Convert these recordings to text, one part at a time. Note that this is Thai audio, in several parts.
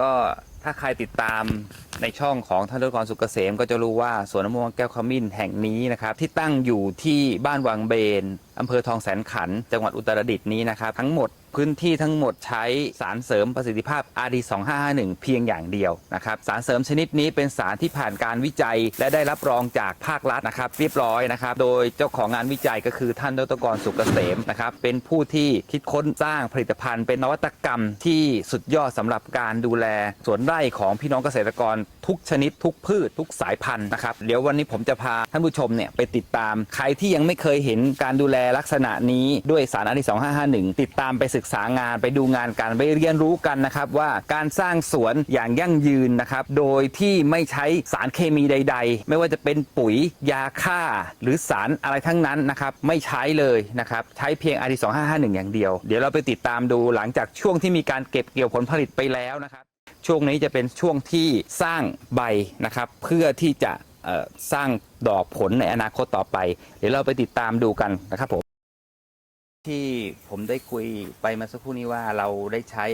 ก็ถ้าใครติดตามในช่องของท่านรกรสุกเกษมก็จะรู้ว่าสวนมะม่วงแก้วขมิ้นแห่งนี้นะครับ ที่ตั้งอยู่ที่บ้านวังเบนอำเภอทองแสนขัน จังหวัดอุตรดิตถ์นี้นะครับ ทั้งหมดพื้นที่ทั้งหมดใช้สารเสริมประสิทธิภาพ RD 2551 เพียงอย่างเดียวนะครับสารเสริมชนิดนี้เป็นสารที่ผ่านการวิจัย และได้รับรองจากภาครัฐนะครับเรียบร้อยนะครับโดยเจ้าของงานวิจัยก็คือท่านดรกรสุกเกษมนะครับเป็นผู้ที่คิดค้นสร้างผลิตภัณฑ์ เป็นนวัตกรรมที่สุดยอดสำหรับการดูแลสวนไร่ของพี่น้องเกษตรกรทุกชนิดทุกพืช ทุกสายพันธุ์นะครับเดี๋ยววันนี้ผมจะพาท่านผู้ชมเนี่ยไปติดตาม ใครที่ยังไม่เคยเห็นการดูแลลักษณะนี้ด้วยสารอดี2551 ติดตามไปศึกึกษางานไปดูงานกันไปเรียนรู้กันนะครับว่าการสร้างสวนอย่างยั่งยืนนะครับ โดยที่ไม่ใช้สารเคมีใด ๆ ไม่ว่าจะเป็นปุ๋ยยาฆ่า หรือสารอะไรทั้งนั้นนะครับไม่ใช้เลยนะครับใช้เพียงอดี2551 อย่างเดียว เดี๋ยวเราไปติดตามดูหลังจากช่วงที่มีการเก็บเกี่ยวผลผลิตไปแล้วนะครับ ช่วงนี้จะเป็นช่วงที่สร้างใบนะครับ เพื่อที่จะสร้างดอกผลในอนาคตต่อไป เดี๋ยวเราไปติดตามดูกันนะครับผม ที่ผมได้คุยไปมาสักครู่นี้ว่าเราได้ใช้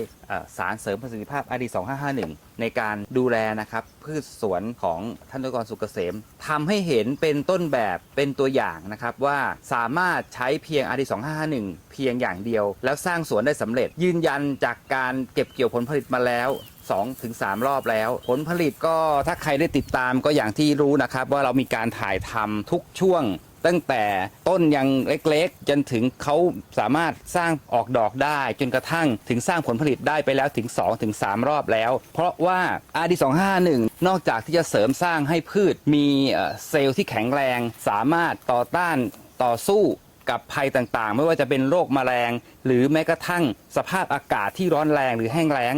สารเสริมประสิทธิภาพ RD 2551 ในการดูแลนะครับพืชสวนของท่านดกรสุกเกษมทำให้เห็นเป็นต้นแบบเป็นตัวอย่างนะครับว่าสามารถใช้เพียง RD 2551 เพียงอย่างเดียว แล้วสร้างสวนได้สำเร็จ ยืนยันจากการเก็บเกี่ยวผลผลิตมาแล้ว2ถึง3รอบแล้ว ผลผลิตก็ถ้าใครได้ติดตามก็อย่างที่รู้นะครับ ว่าเรามีการถ่ายทำทุกช่วง ตั้งแต่ต้นยังเล็กๆ จนถึงเขาสามารถสร้างออกดอกได้ จนกระทั่งถึงสร้างผลผลิตได้ไปแล้วถึง 2-3ถึง3รอบแล้ว เพราะว่า RD 251 นอกจากที่จะเสริมสร้างให้พืชมีเอ่อเซลล์ที่แข็งแรง สามารถต่อต้านต่อสู้กับภัยต่างๆ ไม่ว่าจะเป็นโรคแมลง หรือแม้กระทั่งสภาพอากาศที่ร้อนแรงหรือแห้งแล้ง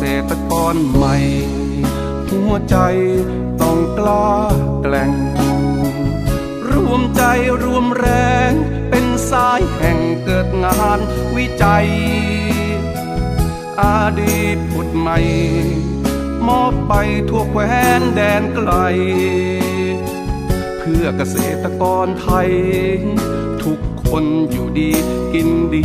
ษตรกรใหม่ หัวใจต้องกล้าแกล่ง รวมใจรวมแรง เป็นสายแห่งเกิดงานวิจัย อาดีตผุดใหม่ มอบไปทั่วแคว้นแดนไกล เพื่อเกษตรกรไทย ทุกคนอยู่ดีกินดี